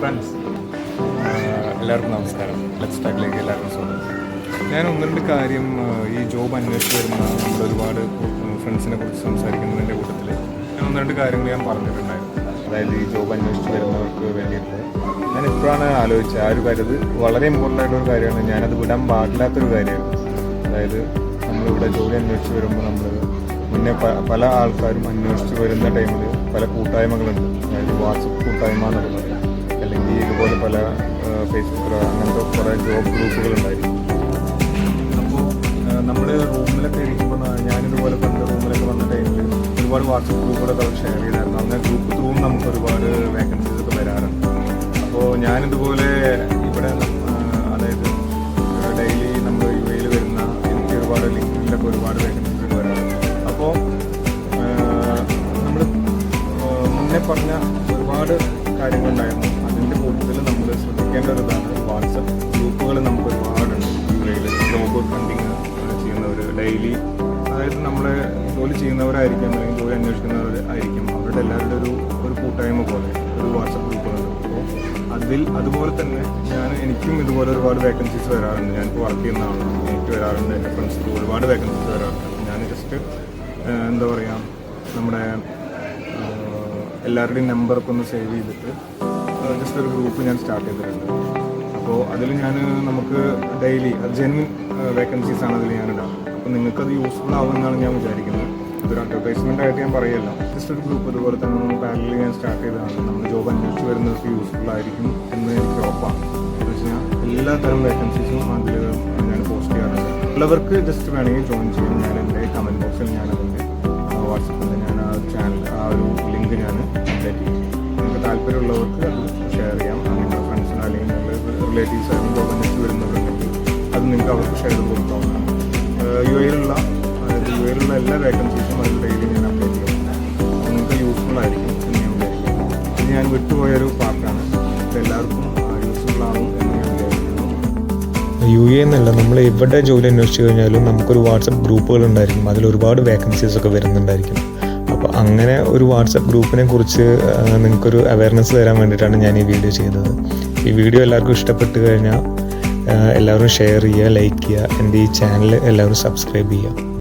Friends എല്ലാവർക്കും നമസ്കാരം. Let സ്റ്റാർട്ടിലേക്ക് എല്ലാവർക്കും സ്വാഗതം. ഞാൻ ഒന്ന് രണ്ട് കാര്യം ഈ ജോബ് അന്വേഷിച്ച് വരുന്ന നമ്മുടെ ഒരുപാട് ഫ്രണ്ട്സിനെ കുറിച്ച് സംസാരിക്കുന്നതിന്റെ കൂട്ടത്തിൽ ഞാൻ ഒന്ന് രണ്ട് കാര്യങ്ങൾ ഞാൻ പറഞ്ഞിട്ടുണ്ടായിരുന്നു. അതായത് ഈ ജോബ് അന്വേഷിച്ച് വരുന്നവർക്ക് വേണ്ടിയിട്ട് ഞാൻ ഇപ്പോഴാണ് ആലോചിച്ചത്. ആ ഒരു കാര്യം വളരെ ഇമ്പോർട്ടന്റ് ആയിട്ടുള്ള ഒരു കാര്യമാണ്. ഞാനത് വിടാൻ പാടില്ലാത്തൊരു കാര്യമാണ്. അതായത് നമ്മളിവിടെ ജോലി അന്വേഷിച്ച് വരുമ്പോൾ നമ്മൾ മുന്നേ പ- പല ആൾക്കാരും അന്വേഷിച്ച് വരുന്ന ടൈമിൽ പല കൂട്ടായ്മകളുണ്ട്. അതായത് വാട്സപ്പ് കൂട്ടായ്മ എന്നുള്ളത് അല്ലെങ്കിൽ ഇതുപോലെ പല ഫേസ്ബുക്കിലോ അങ്ങനത്തെ കുറേ ജോബ് ഗ്രൂപ്പുകളുണ്ടായിരിക്കും അപ്പോൾ നമ്മൾ റൂമിലൊക്കെ ഇരിക്കുമ്പോൾ ഞാനിതുപോലെ പണ്ട് റൂമിലൊക്കെ വന്ന ടൈമിൽ ഒരുപാട് വാട്സപ്പ് ഗ്രൂപ്പുകളൊക്കെ അവർ ഷെയർ ചെയ്തായിരുന്നു. അങ്ങനെ ഗ്രൂപ്പ് ത്രൂവും നമുക്ക് ഒരുപാട് വേക്കൻസീസ് ഒക്കെ വരാറുണ്ട്. അപ്പോൾ ഞാനിതുപോലെ ഇവിടെ അതായത് ഡെയിലി നമ്മൾ യു എയിൽ വരുന്ന എനിക്ക് ഒരുപാട് ലിങ്കിലൊക്കെ ഒരുപാട് വേക്കൻസീസ് വരാറുണ്ട്. അപ്പോൾ നമ്മൾ മുന്നേ പറഞ്ഞ ഒരുപാട് കാര്യങ്ങളുണ്ടായിരുന്നു. ശ്രദ്ധിക്കേണ്ട ഒരു ഇതാണ്. വാട്സപ്പ് ഗ്രൂപ്പുകൾ നമുക്ക് ഒരുപാടുണ്ട്. എയിൽ ജോബ് ഫണ്ടിങ് ചെയ്യുന്നവർ ഡെയിലി അതായത് നമ്മളെ ജോലി ചെയ്യുന്നവരായിരിക്കും അല്ലെങ്കിൽ ജോലി അന്വേഷിക്കുന്നവർ ആയിരിക്കും. അവരുടെ എല്ലാവരുടെ ഒരു ഒരു കൂട്ടായ്മ പോലെ ഒരു വാട്സപ്പ് ഗ്രൂപ്പുകളുണ്ട്. അപ്പോൾ അതിൽ അതുപോലെ തന്നെ ഞാൻ എനിക്കും ഇതുപോലെ ഒരുപാട് വേക്കൻസീസ് വരാറുണ്ട്. ഞാനിപ്പോൾ വർക്ക് ചെയ്യുന്ന ആളാണ്. എനിക്ക് വരാറുണ്ട്. എന്റെ ഫ്രണ്ട്സിൽ ഒരുപാട് വേക്കൻസീസ് വരാറുണ്ട്. ഞാൻ ജസ്റ്റ് എന്താ പറയുക നമ്മുടെ എല്ലാവരുടെയും നമ്പറൊക്കെ ഒന്ന് സേവ് ചെയ്തിട്ട് ജസ്റ്റ് ഒരു ഗ്രൂപ്പ് ഞാൻ സ്റ്റാർട്ട് ചെയ്തിട്ടുണ്ട്. അപ്പോൾ അതിൽ ഞാൻ നമുക്ക് ഡെയിലി ജെന്വിൻ വേക്കൻസീസ് ആണ് അതിൽ ഞാൻ ഉണ്ടാവുന്നത് അപ്പോൾ നിങ്ങൾക്കത് യൂസ്ഫുൾ ആവുമെന്നാണ് ഞാൻ വിചാരിക്കുന്നത്. ഇതൊരു അഡ്വർടൈസ്മെന്റ് ആയിട്ട് ഞാൻ പറയല്ല. ജസ്റ്റ് ഒരു ഗ്രൂപ്പ് അതുപോലെ തന്നെ നമ്മൾ പാനലിൽ ഞാൻ സ്റ്റാർട്ട് ചെയ്തതാണ് നമ്മൾ ജോബ് അന്വേഷിച്ച് വരുന്നവർക്ക് യൂസ്ഫുൾ ആയിരിക്കും എന്ന് എനിക്ക് ഉറപ്പാണ്. എന്ന് വെച്ച് എല്ലാ തരം വേക്കൻസീസും അതിൽ ഞാൻ പോസ്റ്റ് ചെയ്യാറുണ്ട്. ഉള്ളവർക്ക് ജസ്റ്റ് വേണമെങ്കിൽ ജോയിൻ ചെയ്യും. ഞാൻ എന്റെ കമന്റ് ബോക്സിൽ ഞാൻ അതിന്റെ വാട്സപ്പിൽ ഞാൻ ആ ചാനൽ ആ ഒരു ലിങ്ക് ഞാൻ അപ്ഡേറ്റ് ചെയ്യും. താല്പര്യമുള്ളവർക്ക് അത് ഷെയർ ചെയ്യാം. നിങ്ങളുടെ ഫ്രണ്ട്സിന് അല്ലെങ്കിൽ നിങ്ങളുടെ റിലേറ്റീവ്സ് ആയിരുന്നു ജോബ് വരുന്നുണ്ടെങ്കിൽ അത് നിങ്ങൾക്ക് അവർക്ക് ഷെയർ ചെയ്ത് കൊടുക്കാവുന്നതാണ് യു എയിലുള്ള യു എയിലുള്ള എല്ലാ വേക്കൻസീസും അതിൽ ഡെയിലി ഞാൻ അപ്ഡേറ്റ് ചെയ്യും. നിങ്ങൾക്ക് യൂസ്ഫുൾ ആയിരിക്കും. എന്ന് ഞാൻ വിചാരിക്കുന്നു. ഇത് ഞാൻ വിട്ടുപോയൊരു പാർട്ടാണ് എല്ലാവർക്കും യൂസ്ഫുൾ ആവും എന്ന് ഞാൻ യു എ എന്നല്ല നമ്മൾ എവിടെ ജോലി അന്വേഷിച്ചു കഴിഞ്ഞാലും നമുക്കൊരു വാട്സപ്പ് ഗ്രൂപ്പുകൾ ഉണ്ടായിരിക്കും. അതിൽ ഒരുപാട് വേക്കൻസീസ് ഒക്കെ വരുന്നുണ്ടായിരിക്കും. അപ്പോൾ അങ്ങനെ ഒരു വാട്സപ്പ് ഗ്രൂപ്പിനെ കുറിച്ച് നിങ്ങൾക്കൊരു അവയർനെസ് തരാൻ വേണ്ടിയിട്ടാണ് ഞാൻ ഈ വീഡിയോ ചെയ്തത് ഈ വീഡിയോ എല്ലാവർക്കും ഇഷ്ടപ്പെട്ട് കഴിഞ്ഞാൽ എല്ലാവരും ഷെയർ ചെയ്യുക ലൈക്ക് ചെയ്യുക എന്റെ ഈ ചാനൽ എല്ലാവരും സബ്സ്ക്രൈബ് ചെയ്യുക.